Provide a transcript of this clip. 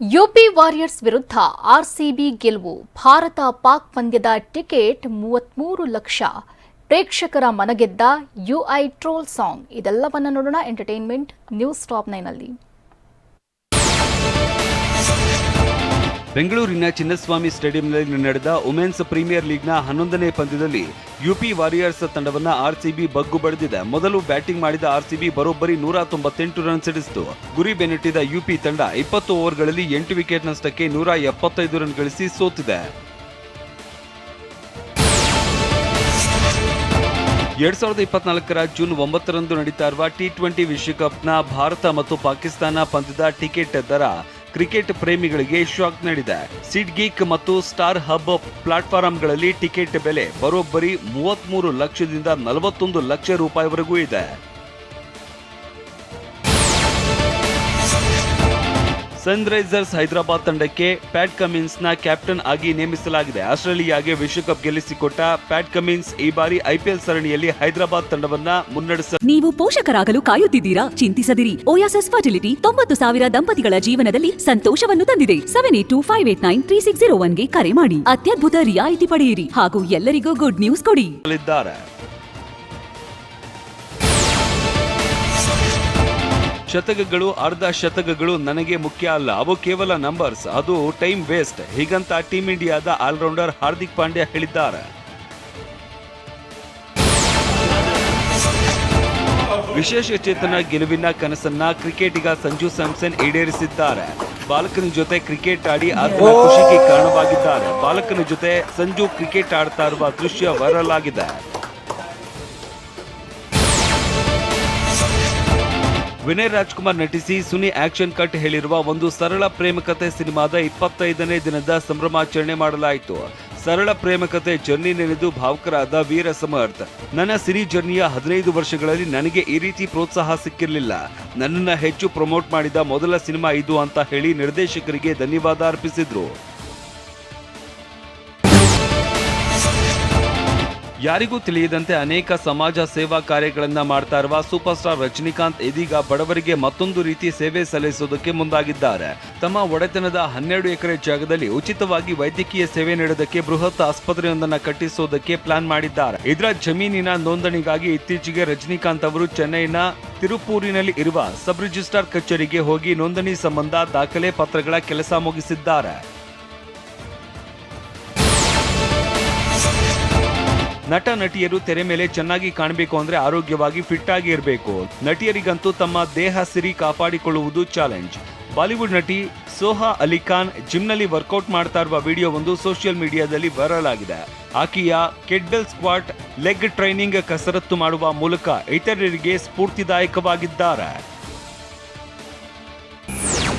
UP warriors ವಿರುದ್ಧ RCB ಗೆಲುವು, ಭಾರತ ಪಾಕ್ ಪಂದ್ಯದ ಟಿಕೆಟ್ ಮೂವತ್ಮೂರು ಲಕ್ಷ. ಪ್ರೇಕ್ಷಕರ ಮನಗೆದ್ದ ಯುಐ ಟ್ರೋಲ್ ಸಾಂಗ್. ಇದೆಲ್ಲವನ್ನ ನೋಡೋಣ, ಎಂಟರ್ಟೈನ್ಮೆಂಟ್, ನ್ಯೂಸ್ ಟಾಪ್ ನೈನಲ್ಲಿ ಬೆಂಗಳೂರಿನ ಚಿನ್ನಸ್ವಾಮಿ ಸ್ಟೇಡಿಯಂನಲ್ಲಿ ನಡೆದ ವುಮೆನ್ಸ್ ಪ್ರೀಮಿಯರ್ ಲೀಗ್ನ ಹನ್ನೊಂದನೇ ಪಂದ್ಯದಲ್ಲಿ ಯುಪಿ ವಾರಿಯರ್ಸ್ ತಂಡವನ್ನು ಆರ್ಸಿಬಿ ಬಗ್ಗು ಬಡಿದಿದೆ. ಮೊದಲು ಬ್ಯಾಟಿಂಗ್ ಮಾಡಿದ ಆರ್ಸಿಬಿ ಬರೋಬ್ಬರಿ ನೂರ ತೊಂಬತ್ತೆಂಟು ರನ್ ಸಿಡಿಸಿತು ಗುರಿ ಬೆನ್ನಟ್ಟಿದ ಯುಪಿ ತಂಡ ಇಪ್ಪತ್ತು ಓವರ್ಗಳಲ್ಲಿ ಎಂಟು ವಿಕೆಟ್ ನಷ್ಟಕ್ಕೆ ನೂರ ಎಪ್ಪತ್ತೈದು ರನ್ ಗಳಿಸಿ ಸೋತಿದೆ. ಎರಡ್ ಸಾವಿರದ ಇಪ್ಪತ್ನಾಲ್ಕರ ಜೂನ್ ಒಂಬತ್ತರಂದು ನಡೀತಾ ಇರುವ ಟಿ ಟ್ವೆಂಟಿ ವಿಶ್ವಕಪ್ನ ಭಾರತ ಮತ್ತು ಪಾಕಿಸ್ತಾನ ಪಂದ್ಯದ ಟಿಕೆಟ್ ದರ ಕ್ರಿಕೆಟ್ ಪ್ರೇಮಿಗಳಿಗೆ ಶಾಕ್ ನೀಡಿದೆ. ಸಿಡ್ ಗೀಕ್ ಮತ್ತು ಸ್ಟಾರ್ ಹಬ್ ಪ್ಲಾಟ್ಫಾರಂಗಳಲ್ಲಿ ಟಿಕೆಟ್ ಬೆಲೆ ಬರೋಬ್ಬರಿ ಮೂವತ್ಮೂರು ಲಕ್ಷದಿಂದ ನಲವತ್ತೊಂದು ಲಕ್ಷ ರೂಪಾಯಿವರೆಗೂ ಇದೆ. ಸನ್ರೈಸರ್ಸ್ ಹೈದರಾಬಾದ್ ತಂಡಕ್ಕೆ ಪ್ಯಾಟ್ ಕಮಿನ್ಸ್ನ ಕ್ಯಾಪ್ಟನ್ ಆಗಿ ನೇಮಿಸಲಾಗಿದೆ. ಆಸ್ಟ್ರೇಲಿಯಾಗೆ ವಿಶ್ವಕಪ್ ಗೆಲ್ಲಿಸಿಕೊಟ್ಟ ಪ್ಯಾಟ್ ಕಮಿನ್ಸ್ ಈ ಬಾರಿ ಐಪಿಎಲ್ ಸರಣಿಯಲ್ಲಿ ಹೈದರಾಬಾದ್ ತಂಡವನ್ನ ಮುನ್ನಡೆಸ ನೀವು ಪೋಷಕರಾಗಲು ಕಾಯುತ್ತಿದ್ದೀರಾ? ಚಿಂತಿಸದಿರಿ. ಓಯಾಸಸ್ ಫರ್ಟಿಲಿಟಿ ತೊಂಬತ್ತು ಸಾವಿರ ದಂಪತಿಗಳ ಜೀವನದಲ್ಲಿ ಸಂತೋಷವನ್ನು ತಂದಿದೆ. Seven eight two five eight nine three six zero ಒನ್ಗೆ ಕರೆ ಮಾಡಿ. ಅತ್ಯದ್ಭುತ ರಿಯಾಯಿತಿ ಪಡೆಯಿರಿ ಹಾಗೂ ಎಲ್ಲರಿಗೂ ಗುಡ್ ನ್ಯೂಸ್ ಕೊಡಿ. ಶತಕಗಳು ಅರ್ಧ ಶತಕಗಳು ನನಗೆ ಮುಖ್ಯ ಅಲ್ಲ. ಅವು ಕೇವಲ ನಂಬರ್ಸ್ ಅದು ಟೈಮ್ ವೇಸ್ಟ್ ಹೀಗಂತ ಟೀಂ ಇಂಡಿಯಾದ ಆಲ್ರೌಂಡರ್ ಹಾರ್ದಿಕ್ ಪಾಂಡ್ಯ ಹೇಳಿದ್ದಾರೆ. ವಿಶೇಷ ಚೇತನ ಗೆಲುವಿನ ಕನಸನ್ನ ಕ್ರಿಕೆಟಿಗ ಸಂಜು ಸ್ಯಾಮ್ಸನ್ ಈಡೇರಿಸಿದ್ದಾರೆ. ಬಾಲಕನ ಜೊತೆ ಕ್ರಿಕೆಟ್ ಆಡಿ ಆತನ ಖುಷಿಗೆ ಕಾರಣವಾಗಿದ್ದಾರೆ. ಬಾಲಕನ ಜೊತೆ ಸಂಜು ಕ್ರಿಕೆಟ್ ಆಡ್ತಾ ಇರುವ ದೃಶ್ಯ ವೈರಲ್ ಆಗಿದೆ. ವಿನಯ್ ರಾಜ್ಕುಮಾರ್ ನಟಿಸಿ ಸುನಿ ಆಕ್ಷನ್ ಕಟ್ ಹೇಳಿರುವ ಒಂದು ಸರಳ ಪ್ರೇಮಕತೆ ಸಿನಿಮಾದ ಇಪ್ಪತ್ತೈದನೇ ದಿನದ ಸಂಭ್ರಮಾಚರಣೆ ಮಾಡಲಾಯಿತು. ಸರಳ ಪ್ರೇಮಕತೆ ಜರ್ನಿ ನೆನೆದು ಭಾವುಕರಾದ ವೀರ ಸಮರ್ಥ್. ನನ್ನ ಸಿರಿ ಜರ್ನಿಯ ಹದಿನೈದು ವರ್ಷಗಳಲ್ಲಿ ನನಗೆ ಈ ರೀತಿ ಪ್ರೋತ್ಸಾಹ ಸಿಕ್ಕಿರಲಿಲ್ಲ. ನನ್ನನ್ನು ಹೆಚ್ಚು ಪ್ರಮೋಟ್ ಮಾಡಿದ ಮೊದಲ ಸಿನಿಮಾ ಇದು ಅಂತ ಹೇಳಿ ನಿರ್ದೇಶಕರಿಗೆ ಧನ್ಯವಾದ ಅರ್ಪಿಸಿದ್ರು. ಯಾರಿಗೂ ತಿಳಿಯದಂತೆ ಅನೇಕ ಸಮಾಜ ಸೇವಾ ಕಾರ್ಯಗಳನ್ನು ಮಾಡ್ತಾ ಇರುವ ಸೂಪರ್ ಸ್ಟಾರ್ ರಜನಿಕಾಂತ್ ಇದೀಗ ಬಡವರಿಗೆ ಮತ್ತೊಂದು ರೀತಿ ಸೇವೆ ಸಲ್ಲಿಸೋದಕ್ಕೆ ಮುಂದಾಗಿದ್ದಾರೆ. ತಮ್ಮ ಒಡೆತನದ ಹನ್ನೆರಡು ಎಕರೆ ಜಾಗದಲ್ಲಿ ಉಚಿತವಾಗಿ ವೈದ್ಯಕೀಯ ಸೇವೆ ನೀಡೋದಕ್ಕೆ ಬೃಹತ್ ಆಸ್ಪತ್ರೆಯೊಂದನ್ನು ಕಟ್ಟಿಸೋದಕ್ಕೆ ಪ್ಲಾನ್ ಮಾಡಿದ್ದಾರೆ. ಇದರ ಜಮೀನಿನ ನೋಂದಣಿಗಾಗಿ ಇತ್ತೀಚೆಗೆ ರಜನಿಕಾಂತ್ ಅವರು ಚೆನ್ನೈನ ತಿರುಪೂರಿನಲ್ಲಿ ಇರುವ ಸಬ್ ರಿಜಿಸ್ಟ್ರಾರ್ ಕಚೇರಿಗೆ ಹೋಗಿ ನೋಂದಣಿ ಸಂಬಂಧ ದಾಖಲೆ ಪತ್ರಗಳ ಕೆಲಸ ಮುಗಿಸಿದ್ದಾರೆ. ನಟ ನಟಿಯರು ತೆರೆ ಮೇಲೆ ಚೆನ್ನಾಗಿ ಕಾಣಬೇಕು ಅಂದ್ರೆ ಆರೋಗ್ಯವಾಗಿ ಫಿಟ್ ಆಗಿ ಇರಬೇಕು. ನಟಿಯರಿಗಂತೂ ತಮ್ಮ ದೇಹ ಸಿರಿ ಕಾಪಾಡಿಕೊಳ್ಳುವುದು ಚಾಲೆಂಜ್ ಬಾಲಿವುಡ್ ನಟಿ ಸೋಹಾ ಅಲಿ ಖಾನ್ ಜಿಮ್ನಲ್ಲಿ ವರ್ಕೌಟ್ ಮಾಡ್ತಾ ಇರುವ ವಿಡಿಯೋ ಒಂದು ಸೋಷಿಯಲ್ ಮೀಡಿಯಾದಲ್ಲಿ ವೈರಲ್ ಆಗಿದೆ. ಆಕೆಯ ಕೆಡ್ಡಲ್ ಸ್ಕ್ವಾಟ್ ಲೆಗ್ ಟ್ರೈನಿಂಗ್ ಕಸರತ್ತು ಮಾಡುವ ಮೂಲಕ ಇತರರಿಗೆ ಸ್ಫೂರ್ತಿದಾಯಕವಾಗಿದ್ದಾರೆ.